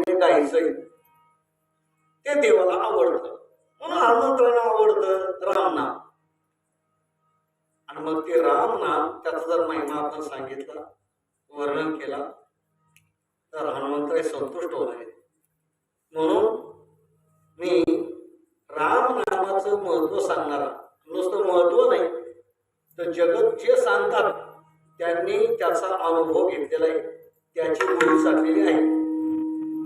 मी काहीच ते देवाला आवडतं. म्हणून हनुमंतराना आवडतं रामनाथ आणि मग ते रामनाथ त्याचा जर महिमा आपण सांगितला वर्णन केला तर हनुमंतराय संतुष्ट होणार म्हणून मी राम नामाचं महत्त्व सांगणार नुसतं महत्त्व नाही तर जगत जे सांगतात त्यांनी त्याचा अनुभव घेतलेला आहे. त्याची गोळी साधलेली आहे.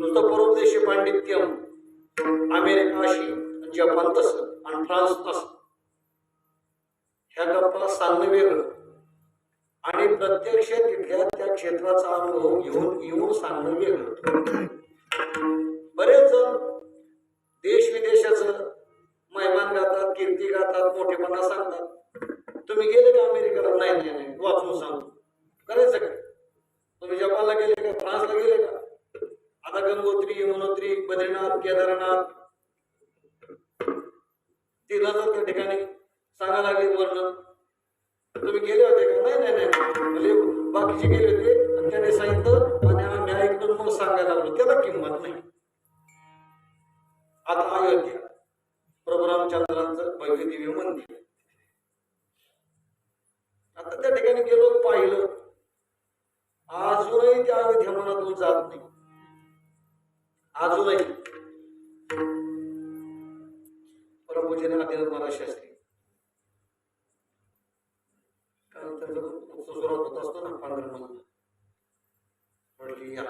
नुसतं परोपदेशी पांडित्यम अमेरिकाशी जपान तसं आणि फ्रान्स तसं. ह्या गप्पा सांगणं वेगळं. आणि प्रत्यक्ष तिथल्या त्या क्षेत्राचा अनुभव घेऊन येऊन सांगणं वेगळं. ठिकाणी सांगायला लागले वर्णन तुम्ही गेले होते का? नाही नाही नाही. म्हणजे बाकीचे गेले होते. आणि त्याने सांगितलं आणि आम्ही ऐकून मग सांगायला लागलो. त्याला किंमत नाही. आता अयोध्या प्रभू रामचंद्रांचं भव्य दिव्य मंदिर. आता त्या ठिकाणी गेलो पाहिलं. अजूनही त्या अयोध्या मनातून जात नाही. अजूनही प्रभूजीने आदिनाथ महाराज कारण त्याचा सुरुवात होत असतो ना पांढरमध्ये म्हटली या.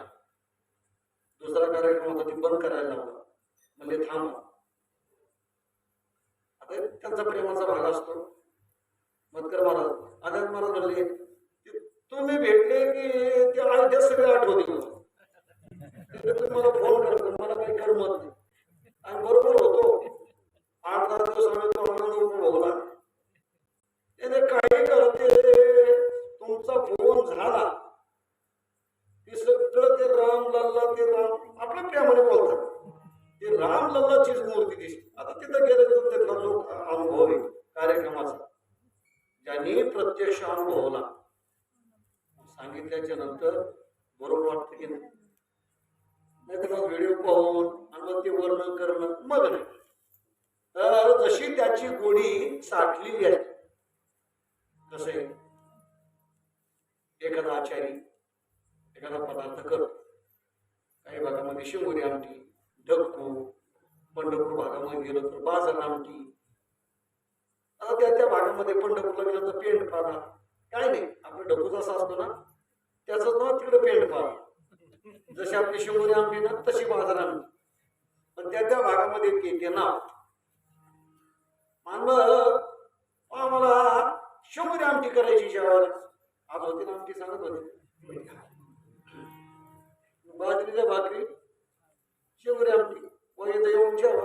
दुसरा कार्यक्रम होता ती बंद करायला लावला. म्हणजे थांबा. आता त्यांचा प्रेमाचा भाग असतो. मतकर महाराज आदिनाथ महाराज म्हणले तुम्ही भेटले की ते अयोध्या सगळे आठवते तुम्हाला फोन करतो मला काही करमत नाही. आणि बरोबर होतो. आठ दहा त्याने काही करते तुमचा फोन झाला की सगळं ते राम लल्ला ते राम आपल्या प्रेमाने बोलतात ते राम लल्लाचीच मूर्ती दिसते आता तिथं तर त्यातला जो अनुभव आहे कार्यक्रमाचा ज्यांनी प्रत्यक्ष अनुभवला सांगितल्याच्या नंतर बरोबर वाटतं की नाही? नाही तर मग व्हिडिओ पाहून आणि मग ते वर्णन करणं मग नाही. तर जशी त्याची गोडी साठलेली आहे तसे एखादा आचारी एखादा पदार्थ करतो. काही भागामध्ये शिवोरी आमटी ढक्कू पंढरपूर भागामध्ये गेलो तर बाजार आमटी. आता त्या त्या भागामध्ये पंढरपूरला गेलो तर पेंट पाला. काय नाही आपलं ढकूच असा असतो ना त्याचं ना तिकडे पेंट पाला. जशी आपली शिवोरी आमटी ना तशी बाजार आमटी. पण त्या त्या भागामध्ये ते नाव. आणि मग आम्हाला शंभर आमटी करायची जेवण आज होती ना आमटी सांगत होते. बाजरीच्या भाकरी शंभर आमटी. व येतं येऊन जेवा.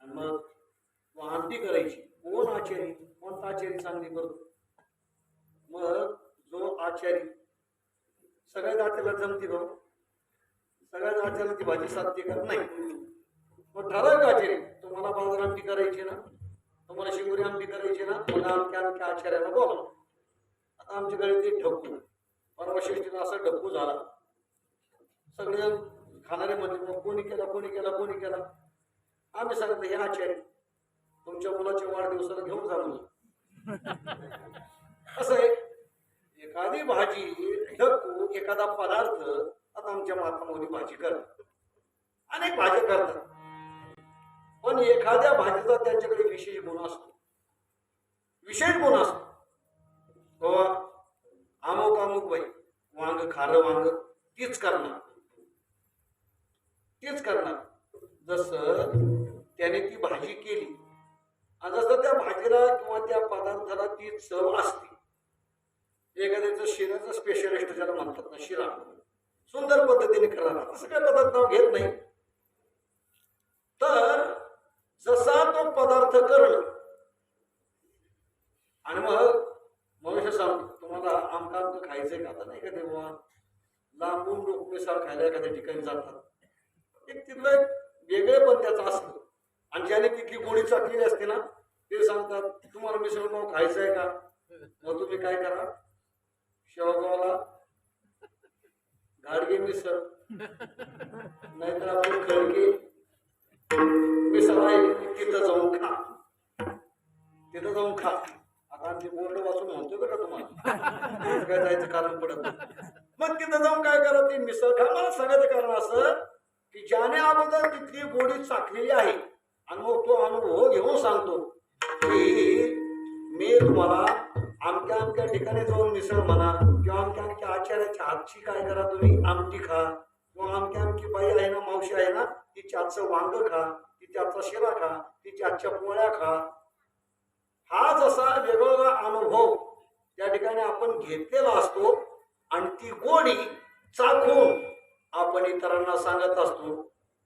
आणि मग आमटी करायची. कोण आचारी? कोणता आचारी चांगली करतो मग जो आचारी सगळ्याच आचार्याला जमती भाऊ. सगळ्याच आचार्याला ती भाजी साध्य करत नाही. मग ठराव आचारी. तुम्हाला बाजार आमटी करायची ना तुम्हाला शिंगुरी आमटी करायची ना तुम्हाला आमच्या आमच्या आचार्याला बोला आता आमच्याकडे ते ढक्कू परमशिष्टीनं असा ढक्कू झाला. सगळे खाणारे म्हणजे मग कोणी केला कोणी केला कोणी केला? आम्ही सांगितलं हे आचार्य तुमच्या मुलाच्या वाढदिवसाला घेऊन जा म्हणून. असं आहे एखादी भाजी ढक्कू एखादा पदार्थ आता आमच्या मातामोली भाजी करतात अनेक भाजी करतात. पण एखाद्या भाजीचा त्यांच्याकडे विशेष गुण असतो. विशेष गुण असतो. हो अमुक अमुक बाई वांग खारं वांग तीच करणार. तीच करणार. जसं त्याने ती भाजी केली आणि जसं त्या भाजीला किंवा त्या पदार्थाला ती चव असते. एखाद्याचं शिराचं स्पेशलिस्ट ज्याला म्हणतात ना शिरा. सुंदर पद्धतीने करणार. असं काय पदार्थ नाव घेत नाही. जसा तो पदार्थ करण आणि मग मनुष्य सांगतो तुम्हाला आमका आमचं खायचंय का? आता नाही का तेव्हा लांबून लोक खायला एखाद्या ठिकाणी जातात. एक तिथलं एक वेगळे पण त्याचं असतं. आणि ज्याने तिथली गोडी चाटलेली असते ना ते सांगतात तुम्हाला मिसळ मग खायचंय का? मग तुम्ही काय करा? शेवगावला गाडगे मिसळ. नाहीतर आपण खळगे मिसळ सगळे तिथं जाऊन खा. तिथं जाऊन खा. आता आमची बोर्ड काय जायचं कारण पडत मग तिथं जाऊन काय करा ते मिसळ खा. मला सांगायचं कारण असं की ज्याने अगोदर तिथली गोडी चाकलेली आहे आणि मग तो अनुभव घेऊन सांगतो की मी तुम्हाला आमच्या आमच्या ठिकाणी जाऊन मिसळ म्हणा किंवा आमच्या आमच्या आचार्याच्या हातची काय करा तुम्ही? आमटी खा. किंवा आमकी आमची बाई आहे ना मावशी आहे ना तिच्या आजचं वांग खा तिच्या आजचा शिरा खा तिच्या आजच्या पोळ्या खा. हा जसा वेगवेगळा अनुभव त्या ठिकाणी आपण घेतलेला असतो आणि ती गोडी चाखून आपण इतरांना सांगत असतो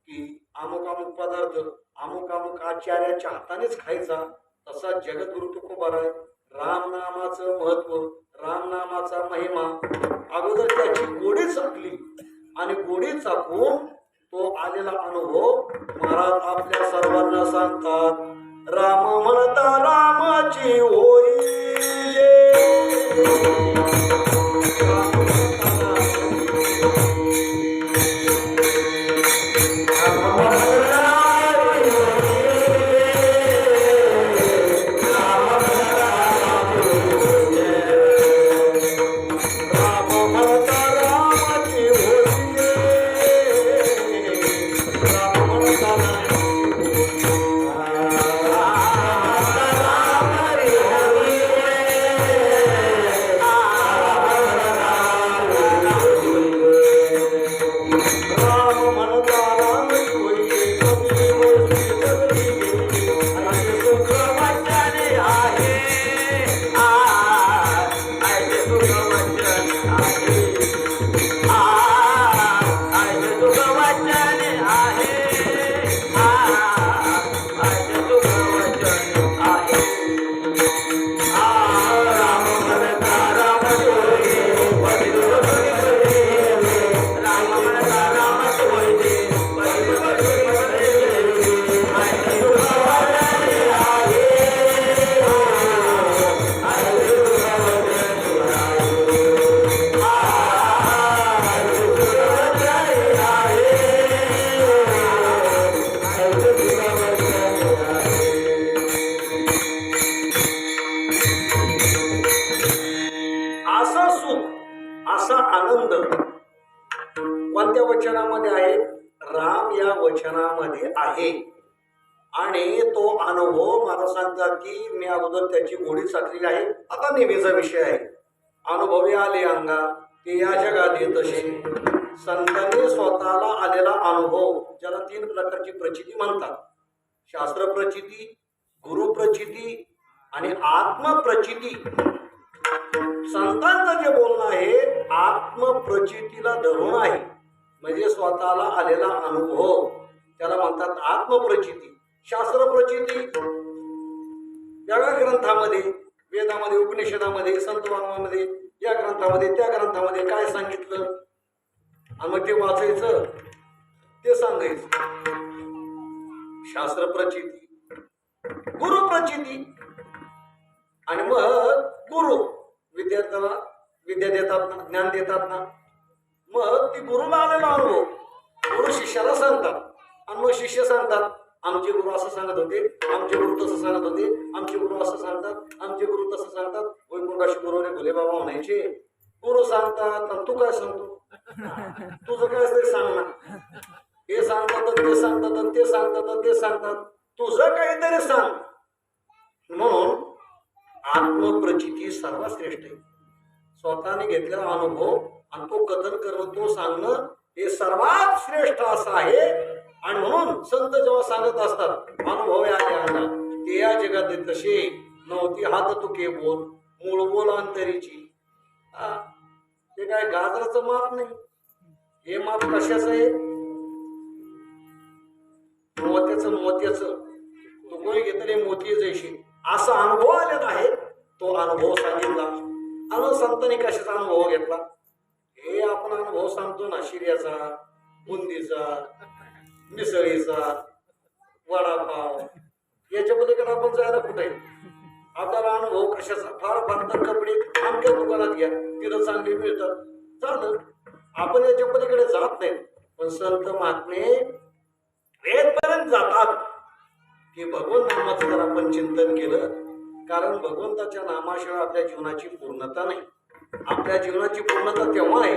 की अमुक अमुक पदार्थ अमुक अमुक आचार्याच्या हातानेच खायचा. तसा जगद्गुरु आहे. रामनामाचं महत्त्व रामनामाचा महिमा. अगोदर त्याची गोडी चाकली आणि गोडी चाकून तो आलेला अनुभव महाराज आपल्या सर्वांना सांगतात. राम म्हणता रामाची होई आनंद. कोणत्या वचनामध्ये आहे? राम या वचनामध्ये आहे. आणि तो अनुभव मला सांगतात की मी अगोदर त्याची गोडी साचलेली आहे. आता नेहमीचा विषय आहे. अनुभवी आले अंगा ते या जगात येत तसे संतांनी स्वतःला आलेला अनुभव ज्याला तीन प्रकारची प्रचिती म्हणतात. शास्त्र प्रचिती गुरु प्रचिती आणि आत्मप्रचिती संतांचं जे बोलणं आहे आत्मप्रचितीला धरून आहे. म्हणजे स्वतःला आलेला अनुभव. त्याला म्हणतात आत्मप्रचिती. शास्त्र प्रचिती वेगळ्या ग्रंथामध्ये वेदामध्ये उपनिषदामध्ये संतवांमध्ये या ग्रंथामध्ये त्या ग्रंथामध्ये काय सांगितलं? आणि मग ते वाचायचं ते सांगायचं. शास्त्र प्रचिती गुरु प्रचिती आणि मग गुरु. विद्यार्थ्याला विद्या देतात ना ज्ञान देतात ना. मग ती गुरुला आलेला अनुभव गुरु शिष्याला सांगतात. आणि मग शिष्य सांगतात आमचे गुरु असं सांगत होते आमचे गुरु तसं सांगत होते आमचे गुरु असं सांगतात आमचे गुरु तसं सांगतात. वैकुंठाशी गुरुने भोले बाबा म्हणायचे. गुरु सांगतात आणि तू काय सांगतो? तुझं काय असतं ते सांग ना हे सांगतात ते सांगतात ते सांगतात ते सांगतात. तुझं काहीतरी सांग. आत्मप्रचिती सर्वात श्रेष्ठ आहे. स्वतःने घेतलेला अनुभव आणि तो कथन करणं तो सांगणं हे सर्वात श्रेष्ठ असं आहे. आणि म्हणून संत जेव्हा सांगत असतात अनुभव या ज्ञाना ते या जगात तसे नव्हती हात तुके बोल मूळ बोल अंतरीची. हा, ते काय गाजराचं माप नाही? हे माप कशाचं आहे? मोत्याचं मोत्याचं. तो कोणी घेतले मोती जैशी. असा अनुभव आलेला आहे. तो अनुभव सांगितला. अनुभव संतांनी कशाचा अनुभव घेतला. हे आपण अनुभव सांगतो ना शिर्याचा बुंदीचा मिसळीचा वडापाव याच्या पलीकडे आपण जायला कुठे? आपल्याला अनुभव कशाचा? फार फार कपडे आमच्या दुकानात घ्या. तिथं चांगले मिळतात. चालतं. आपण याच्या पलीकडे जात नाही. पण संत महात्मे वेदपर्यंत जातात. की भगवंत नामाचं जर आपण चिंतन केलं. कारण भगवंताच्या नामाशिवाय आपल्या जीवनाची पूर्णता नाही. आपल्या जीवनाची पूर्णता तेव्हा आहे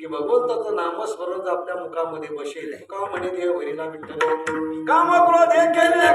की भगवंताचं नामस्मरण आपल्या मुखामध्ये बसेल. का म्हणे देव हरीला विठ्ठल काम हे केले